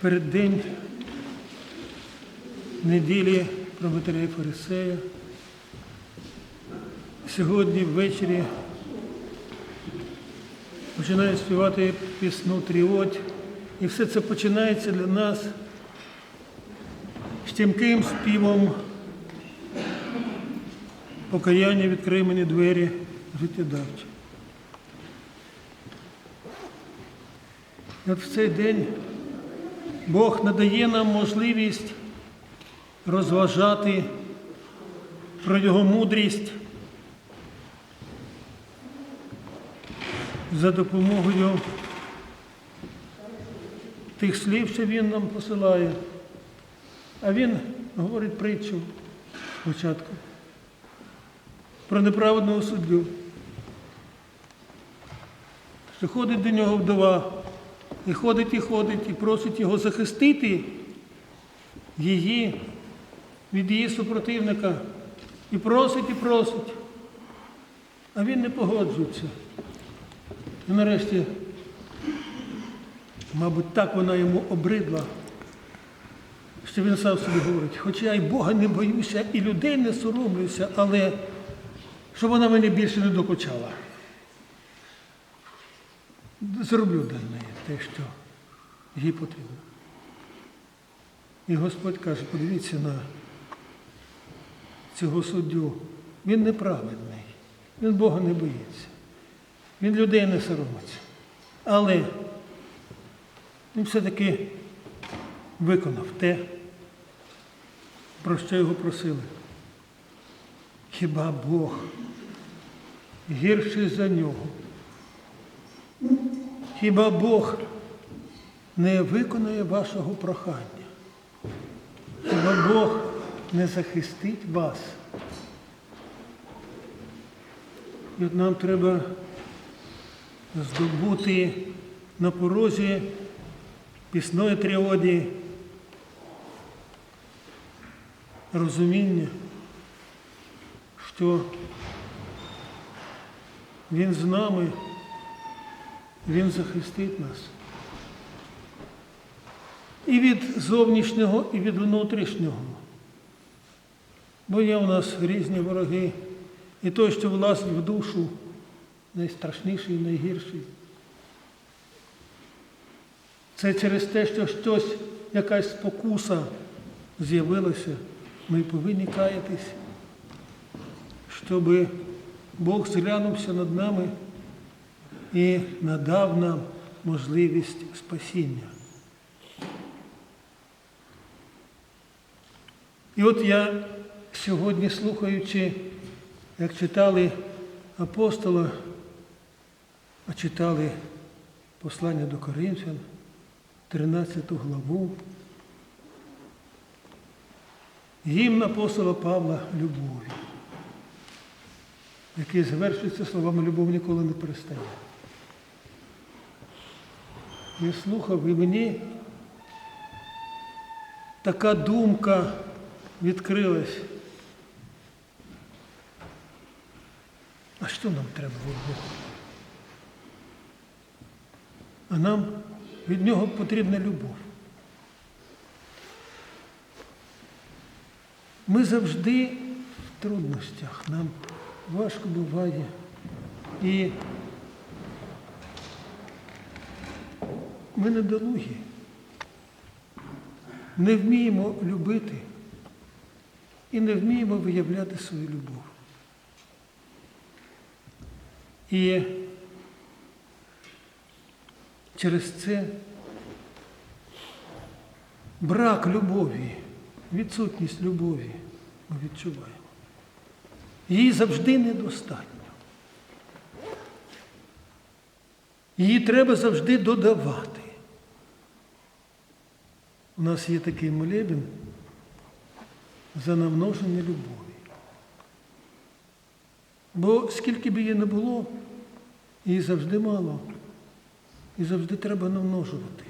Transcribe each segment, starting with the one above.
переддень неділі про Матерія Фарисея. Сьогодні ввечері починаю співати пісну Тріоть. І все це починається для нас з тімким співом покаяння відкрий мені двері життєдавчі. От в цей день Бог надає нам можливість розважати про Його мудрість за допомогою тих слів, що Він нам посилає. А Він говорить притчу спочатку про неправедного суддю, що ходить до нього вдова, і ходить, і ходить, і просить його захистити її від її супротивника. І просить, і просить. А він не погоджується. І нарешті, мабуть, так вона йому обридла, що він сам собі говорить, хоча я й Бога не боюся, і людей не соромлюся, але щоб вона мені більше не докучала. Зроблю для неї те, що їй потрібно. І Господь каже, подивіться на цього суддю. Він неправедний, він Бога не боїться, він людей не соромиться. Але він все-таки виконав те, про що його просили. Хіба Бог гірший за нього? Хіба Бог не виконує вашого прохання? Хіба Бог не захистить вас? І от нам треба здобути на порозі пісної тріоді розуміння, що Він з нами, Він захистить нас. І від зовнішнього, і від внутрішнього. Бо є у нас різні вороги. І той, що влазить в душу, найстрашніший, найгірший. Це через те, що щось, якась спокуса з'явилася, ми повинні каятись, щоб Бог зглянувся над нами і надав нам можливість спасіння. І от я сьогодні, слухаючи, як читали апостола, а читали послання до Коринфян, 13 главу, гімн апостола Павла Любові, який завершується словами любов ніколи не перестає. Я слухав і мені така думка відкрилась. А що нам треба від Бога? А нам від нього потрібна любов. Ми завжди в трудностях, нам важко буває. І ми недолугі, не вміємо любити і не вміємо виявляти свою любов. І через це брак любові, відсутність любові ми відчуваємо. Її завжди недостатньо. Її треба завжди додавати. У нас є такий молебен за намноження любові. Бо скільки б її не було, її завжди мало. І завжди треба намножувати.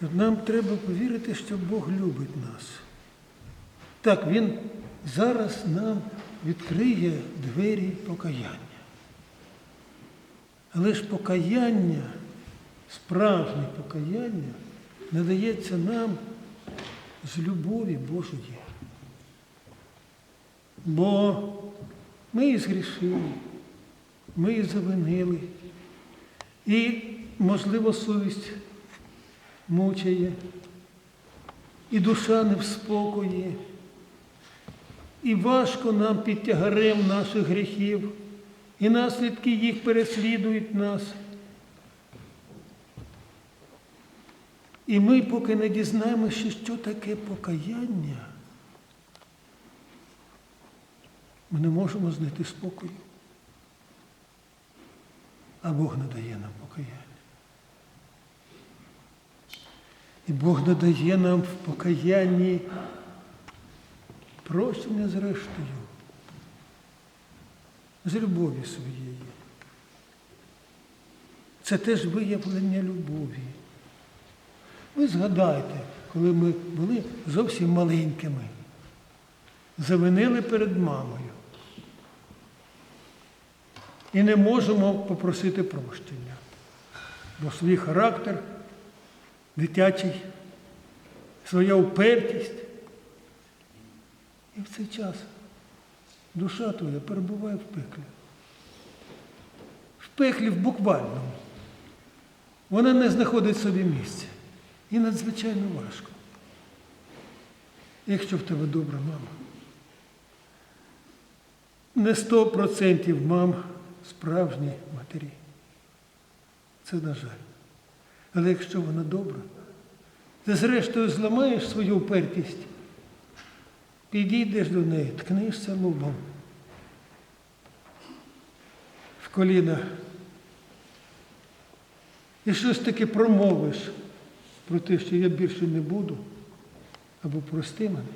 Нам треба повірити, що Бог любить нас. Так, Він зараз нам відкриє двері покаяння. Але ж покаяння справжнє покаяння надається нам з любові Божої. Бо ми і згрішили, ми і завинили, і, можливо, совість мучає, і душа не в спокої, і важко нам під тягарем наших гріхів, і наслідки їх переслідують нас. І ми, поки не дізнаємося, що таке покаяння, ми не можемо знайти спокою. А Бог надає нам покаяння. І Бог надає нам в покаянні прощення зрештою, з любові своєї. Це теж виявлення любові. Ви згадайте, коли ми були зовсім маленькими, завинили перед мамою і не можемо попросити прощення, бо свій характер дитячий, своя упертість. І в цей час душа твоя перебуває в пеклі. В пеклі в буквальному. Вона не знаходить собі місця. І надзвичайно важко. Якщо в тебе добра мама. Не сто процентів мам справжні матері. Це на жаль. Але якщо вона добра, ти зрештою зламаєш свою упертість, підійдеш до неї, ткнешся лобом в коліна і щось таке промовиш про те, що я більше не буду, або прости мене.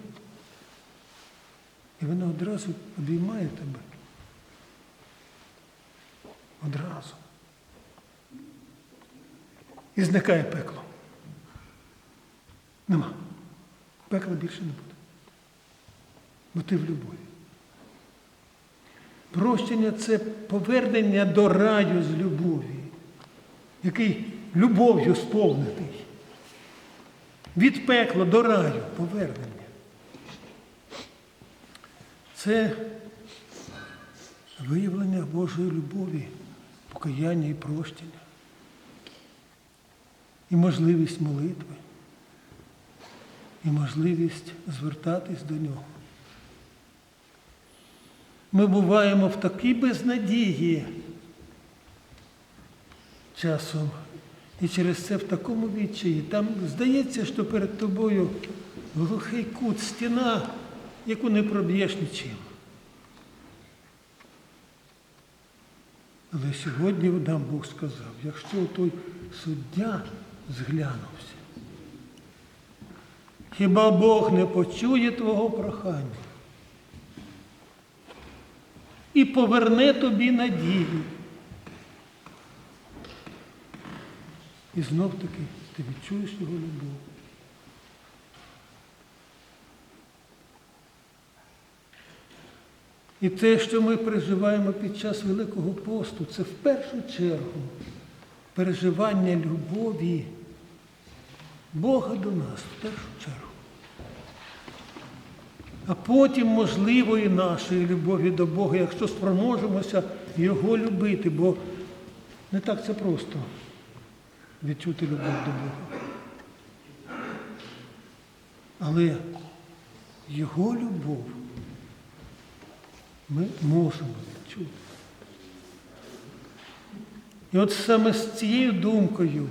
І вона одразу обіймає тебе. Одразу. І зникає пекло. Нема. Пекла більше не буде. Бо ти в любові. Прощення це повернення до раю з любові, який любов'ю сповнений. Від пекла до раю повернення. Це виявлення Божої любові, покаяння і прощення. І можливість молитви, і можливість звертатись до нього. Ми буваємо в такій безнадії часом. І через це в такому відчаї. Там здається, що перед тобою глухий кут, стіна, яку не проб'єш нічим. Але сьогодні нам Бог сказав, якщо той суддя зглянувся, хіба Бог не почує твого прохання і поверне тобі надію. І знов таки ти відчуєш його любов. І те, що ми переживаємо під час Великого посту, це в першу чергу переживання любові Бога до нас в першу чергу. А потім можливої нашої любові до Бога, якщо спроможемося Його любити, бо не так це просто відчути любов до Бога. Але Його любов ми можемо відчути. І от саме з цією думкою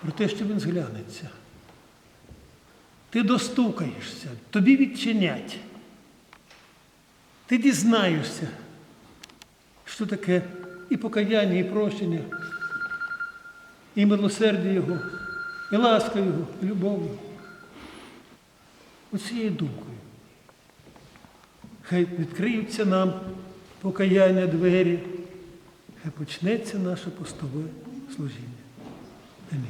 про те, що він зглянеться, ти достукаєшся, тобі відчинять. Ти дізнаєшся, що таке і покаяння, і прощення, і милосердя Його, і ласка Його, і любов Його. Оцією думкою. Хай відкриються нам покаяння двері, хай почнеться наше постове служіння. Амінь.